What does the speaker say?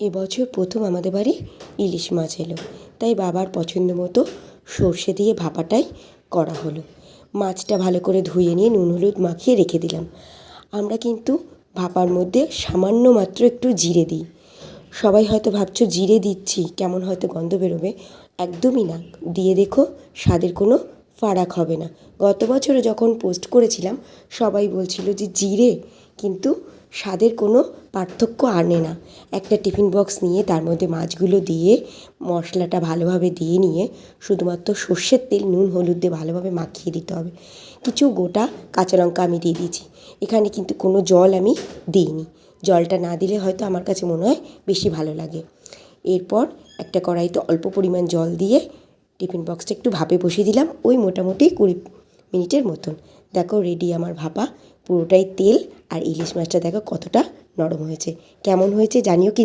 এবছর প্রথম আমাদের বাড়ি ইলিশ মাছ এলো। তাই বাবার পছন্দ মতো সর্ষে দিয়ে ভাপাটাই করা হলো। মাছটা ভালো করে ধুয়ে নিয়ে নুন হলুদ মাখিয়ে রেখে দিলাম। আমরা কিন্তু ভাপার মধ্যে সামান্য মাত্র একটু জিরে দিই। সবাই হয়তো ভাবছ, জিরে দিচ্ছি, কেমন হয়তো গন্ধ বেরোবে? একদমই না। দিয়ে দেখো, স্বাদের কোনো ফারাক হবে না। গত বছরে যখন পোস্ট করেছিলাম, সবাই বলছিল যে, জিরে? কিন্তু স্বাদের কোনো পার্থক্য আনে না। একটা টিফিন বক্স নিয়ে তার মধ্যে মাছগুলো দিয়ে, মশলাটা ভালোভাবে দিয়ে নিয়ে শুধুমাত্র সর্ষের তেল, নুন, হলুদ দিয়ে ভালোভাবে মাখিয়ে দিতে হবে। কিছু গোটা কাঁচা লঙ্কা আমি দিয়ে দিয়েছি। এখানে কিন্তু কোনো জল আমি দিইনি। জলটা না দিলে হয়তো আমার কাছে মনে হয় বেশি ভালো লাগে। এরপর একটা কড়াইতে অল্প পরিমাণ জল দিয়ে টিফিন বক্সটা একটু ভাপে বসিয়ে দিলাম ওই মোটামুটি কুড়ি মিনিটের মতন। দেখো রেডি আমার ভাপা, পুরোটাই তেল আর ইলিশ মাছটা দেখো কতটা নরম হয়েছে। কেমন হয়েছে জানিও কি